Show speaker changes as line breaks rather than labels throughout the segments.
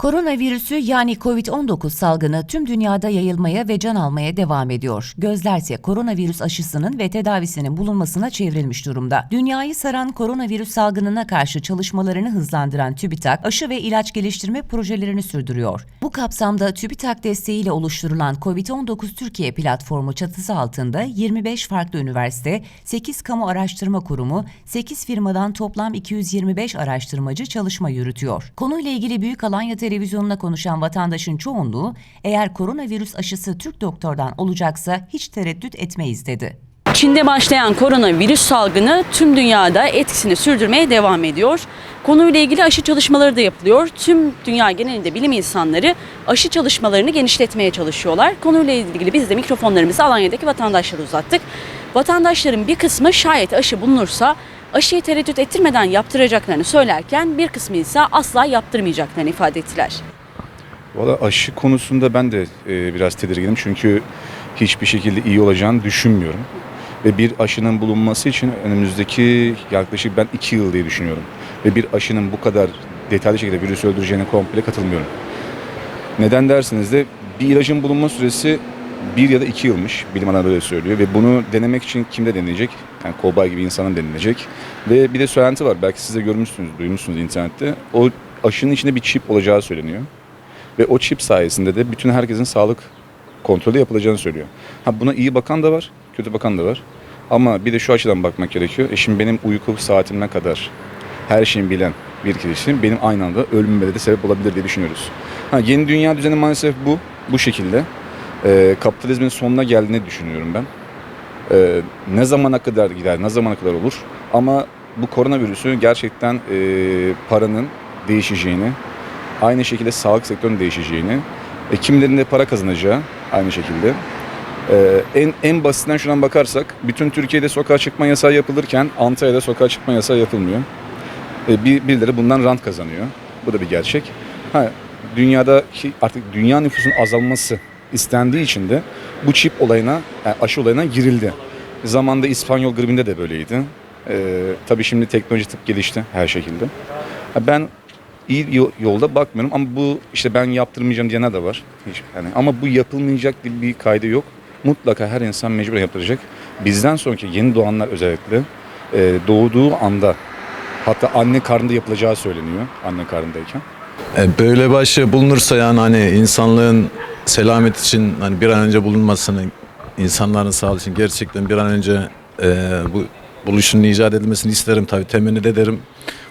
Koronavirüsü yani COVID-19 salgını tüm dünyada yayılmaya ve can almaya devam ediyor. Gözlerse koronavirüs aşısının ve tedavisinin bulunmasına çevrilmiş durumda. Dünyayı saran koronavirüs salgınına karşı çalışmalarını hızlandıran TÜBİTAK, aşı ve ilaç geliştirme projelerini sürdürüyor. Bu kapsamda TÜBİTAK desteğiyle oluşturulan COVID-19 Türkiye platformu çatısı altında 25 farklı üniversite, 8 kamu araştırma kurumu, 8 firmadan toplam 225 araştırmacı çalışma yürütüyor. Konuyla ilgili Büyük Alanya Televizyonu'na konuşan vatandaşın çoğunluğu, eğer koronavirüs aşısı Türk doktordan olacaksa hiç tereddüt etmeyiz dedi.
Çin'de başlayan koronavirüs salgını tüm dünyada etkisini sürdürmeye devam ediyor. Konuyla ilgili aşı çalışmaları da yapılıyor. Tüm dünya genelinde bilim insanları aşı çalışmalarını genişletmeye çalışıyorlar. Konuyla ilgili biz de mikrofonlarımızı Alanya'daki vatandaşlara uzattık. Vatandaşların bir kısmı şayet aşı bulunursa aşıyı tereddüt ettirmeden yaptıracaklarını söylerken bir kısmı ise asla yaptırmayacaklarını ifade ettiler.
Valla aşı konusunda ben de e, biraz tedirginim çünkü hiçbir şekilde iyi olacağını düşünmüyorum. Ve bir aşının bulunması için önümüzdeki yaklaşık ben iki yıl diye düşünüyorum. Ve bir aşının bu kadar detaylı şekilde virüs öldüreceğine komple katılmıyorum. Neden dersiniz de bir ilacın bulunma süresi bir ya da iki yılmış. Bilim adamları söylüyor. Ve bunu denemek için kimde deneyecek? Yani kobay gibi insanın denilecek. Ve bir de söylenti var. Belki siz de görmüşsünüz, duymuşsunuz internette. O aşının içinde bir çip olacağı söyleniyor. Ve o çip sayesinde de bütün herkesin sağlık kontrolü yapılacağını söylüyor. Ha buna iyi bakan da var, kötü bakan da var. Ama bir de şu açıdan bakmak gerekiyor. E şimdi benim uyku saatimine kadar her şeyi bilen bir kişi benim aynı anda ölümüme de sebep olabilir diye düşünüyoruz. Ha, yeni dünya düzeni maalesef bu, bu şekilde. Ee, kapitalizmin sonuna geldiğini düşünüyorum ben. Ee, ne zamana kadar gider, ne zamana kadar olur. Ama bu koronavirüsü gerçekten e, paranın değişeceğini, aynı şekilde sağlık sektörünün değişeceğini, e, kimilerinin de para kazanacağı aynı şekilde. Ee, en en basitinden şuradan bakarsak, bütün Türkiye'de sokağa çıkma yasağı yapılırken Antalya'da sokağa çıkma yasağı yapılmıyor. E, bir, birileri bundan rant kazanıyor. Bu da bir gerçek. Ha, dünyadaki artık dünya nüfusun azalması istendiği için de bu çip olayına, yani aşı olayına girildi. Zamanda İspanyol gribinde de böyleydi. Ee, tabii şimdi teknoloji tıp gelişti her şekilde. Ben iyi yo- yolda bakmıyorum ama bu işte ben yaptırmayacağım diyenler de var. Hiç, yani ama bu yapılmayacak diye bir kaydı yok. Mutlaka her insan mecbur yaptıracak. Bizden sonraki yeni doğanlar özellikle e, doğduğu anda hatta anne karnında yapılacağı söyleniyor anne karnındayken.
E, Böyle bir bulunursa yani hani insanlığın selamet için hani bir an önce bulunmasını, insanların sağlığı için gerçekten bir an önce e, bu buluşun icat edilmesini isterim tabii temenni de ederim.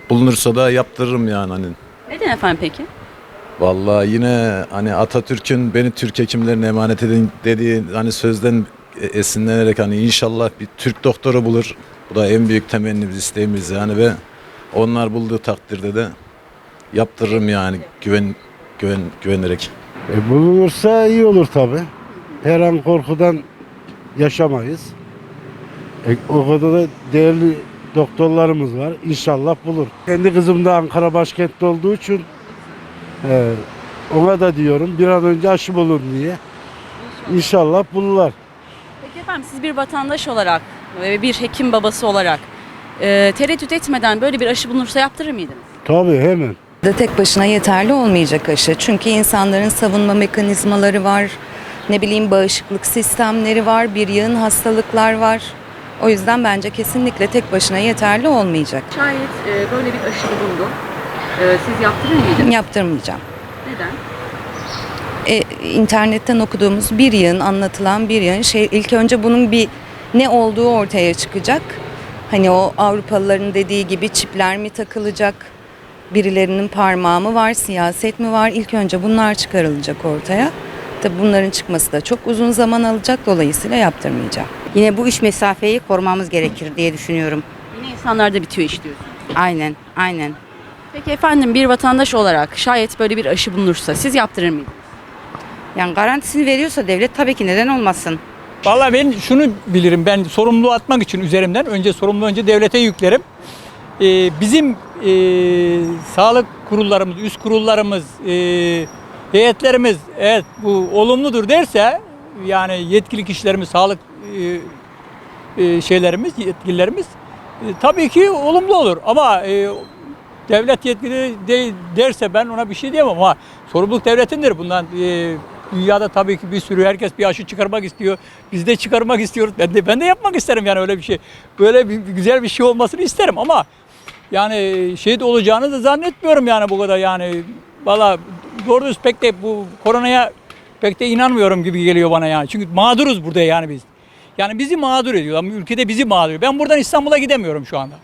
Bulunursa da yaptırırım yani hani.
Neden efendim peki?
Vallahi yine hani Atatürk'ün beni Türk hekimlerine emanet edin dediği hani sözden esinlenerek hani inşallah bir Türk doktoru bulur. Bu da en büyük temennimiz, isteğimiz yani ve onlar bulduğu takdirde de yaptırırım yani güven güven güvenerek.
E, bulunursa iyi olur tabi. Her an korkudan yaşamayız. E, o kadar da değerli doktorlarımız var. İnşallah bulur. Kendi kızım da Ankara başkentli olduğu için e, ona da diyorum bir an önce aşı bulun diye. İnşallah bulurlar.
Peki efendim siz bir vatandaş olarak ve bir hekim babası olarak e, tereddüt etmeden böyle bir aşı bulunursa yaptırır mıydınız?
Tabii hemen.
Da tek başına yeterli olmayacak aşı. Çünkü insanların savunma mekanizmaları var, ne bileyim bağışıklık sistemleri var, bir yığın hastalıklar var. O yüzden bence kesinlikle tek başına yeterli olmayacak.
Şayet e, böyle bir aşı bulundu. E, siz yaptırır mıydınız?
Yaptırmayacağım.
Neden?
E, internetten okuduğumuz bir yığın, anlatılan bir yığın şey ilk önce bunun bir ne olduğu ortaya çıkacak. Hani o Avrupalıların dediği gibi çipler mi takılacak? Birilerinin parmağı mı var, siyaset mi var? İlk önce bunlar çıkarılacak ortaya. Tabii bunların çıkması da çok uzun zaman alacak. Dolayısıyla yaptırmayacağım.
Yine bu üç mesafeyi korumamız gerekir diye düşünüyorum.
Yine insanlarda bitiyor iş diyorsunuz.
Aynen, aynen.
Peki efendim bir vatandaş olarak şayet böyle bir aşı bulunursa siz yaptırır mıydınız?
Yani garantisini veriyorsa devlet tabii ki neden olmasın?
Vallahi ben şunu bilirim ben sorumluluğu atmak için üzerimden önce sorumluluğu önce devlete yüklerim. Ee, bizim e, sağlık kurullarımız, üst kurullarımız, e, heyetlerimiz evet bu olumludur derse yani yetkili kişilerimiz, sağlık e, e, şeylerimiz, yetkililerimiz e, tabii ki olumlu olur ama e, devlet yetkili de, derse ben ona bir şey diyemem ama sorumluluk devletindir. Bundan e, dünyada tabii ki bir sürü herkes bir aşı çıkarmak istiyor. Biz de çıkarmak istiyoruz. Ben de ben de yapmak isterim yani öyle bir şey. Böyle bir, güzel bir şey olmasını isterim ama yani de olacağını da zannetmiyorum yani bu kadar yani. Valla doğru pek de bu koronaya pek de inanmıyorum gibi geliyor bana yani. Çünkü mağduruz burada yani biz. Yani bizi mağdur ediyorlar. Ülkede bizi mağdur ediyor. Ben buradan İstanbul'a gidemiyorum şu anda.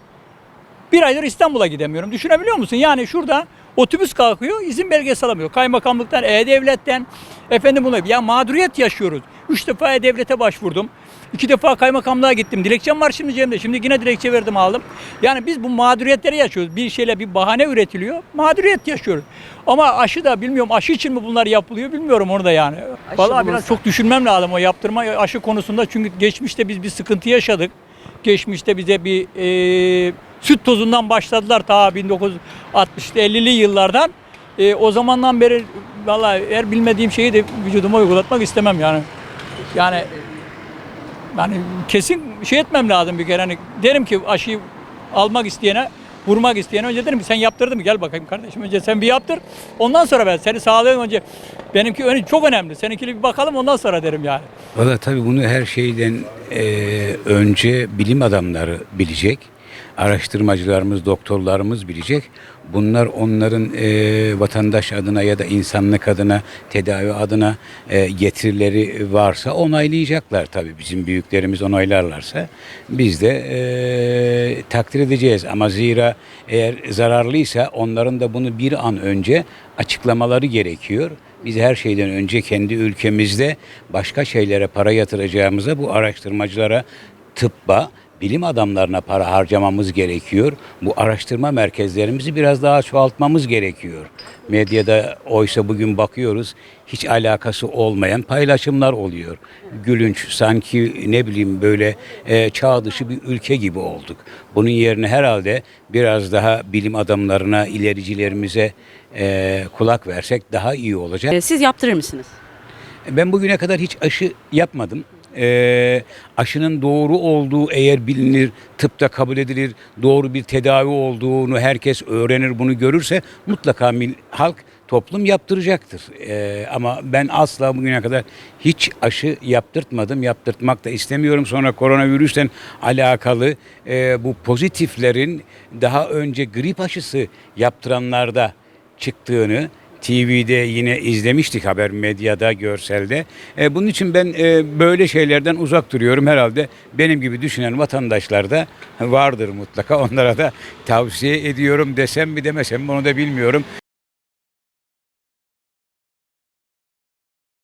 Bir aydır İstanbul'a gidemiyorum. Düşünebiliyor musun? Yani şurada otobüs kalkıyor, izin belgesi alamıyor. Kaymakamlıktan, E-Devlet'ten, efendim bunu. Ya mağduriyet yaşıyoruz. Üç defa E-Devlet'e başvurdum. İki defa kaymakamlığa gittim. Dilekçem var şimdi cebimde. Şimdi yine dilekçe verdim aldım. Yani biz bu mağduriyetleri yaşıyoruz. Bir şeyle bir bahane üretiliyor. Mağduriyet yaşıyoruz. Ama aşı da bilmiyorum aşı için mi bunlar yapılıyor bilmiyorum onu da yani. Vallahi biraz çok düşünmem lazım o yaptırma aşı konusunda. Çünkü geçmişte biz bir sıkıntı yaşadık. Geçmişte bize bir e, süt tozundan başladılar ta 1960'lı 50'li yıllardan. E, o zamandan beri vallahi her bilmediğim şeyi de vücuduma uygulatmak istemem yani. Yani yani kesin şey etmem lazım bir kere. Hani derim ki aşıyı almak isteyene, vurmak isteyene önce derim ki sen yaptırdın mı? Gel bakayım kardeşim önce sen bir yaptır. Ondan sonra ben seni sağlığın önce benimki ön- çok önemli. Seninkini bir bakalım ondan sonra derim yani.
Valla tabii bunu her şeyden eee, önce bilim adamları bilecek. Araştırmacılarımız, doktorlarımız bilecek. Bunlar onların eee, vatandaş adına ya da insanlık adına, tedavi adına eee, getirileri varsa onaylayacaklar tabii. Bizim büyüklerimiz onaylarlarsa biz de eee, takdir edeceğiz. Ama zira eğer zararlıysa onların da bunu bir an önce açıklamaları gerekiyor. Biz her şeyden önce kendi ülkemizde başka şeylere para yatıracağımıza bu araştırmacılara, tıbba, bilim adamlarına para harcamamız gerekiyor. Bu araştırma merkezlerimizi biraz daha çoğaltmamız gerekiyor. Medyada oysa bugün bakıyoruz hiç alakası olmayan paylaşımlar oluyor. Gülünç sanki ne bileyim böyle e, çağ dışı bir ülke gibi olduk. Bunun yerine herhalde biraz daha bilim adamlarına, ilericilerimize e, kulak versek daha iyi olacak.
E, siz yaptırır mısınız?
Ben bugüne kadar hiç aşı yapmadım. Ee, aşının doğru olduğu eğer bilinir, tıpta kabul edilir, doğru bir tedavi olduğunu herkes öğrenir, bunu görürse mutlaka mil- halk, toplum yaptıracaktır. Ee, ama ben asla bugüne kadar hiç aşı yaptırtmadım, yaptırtmak da istemiyorum. Sonra koronavirüsten alakalı e, bu pozitiflerin daha önce grip aşısı yaptıranlarda çıktığını TV'de yine izlemiştik haber medyada, görselde. E, bunun için ben e, böyle şeylerden uzak duruyorum herhalde. Benim gibi düşünen vatandaşlar da vardır mutlaka. Onlara da tavsiye ediyorum desem mi demesem mi onu da bilmiyorum.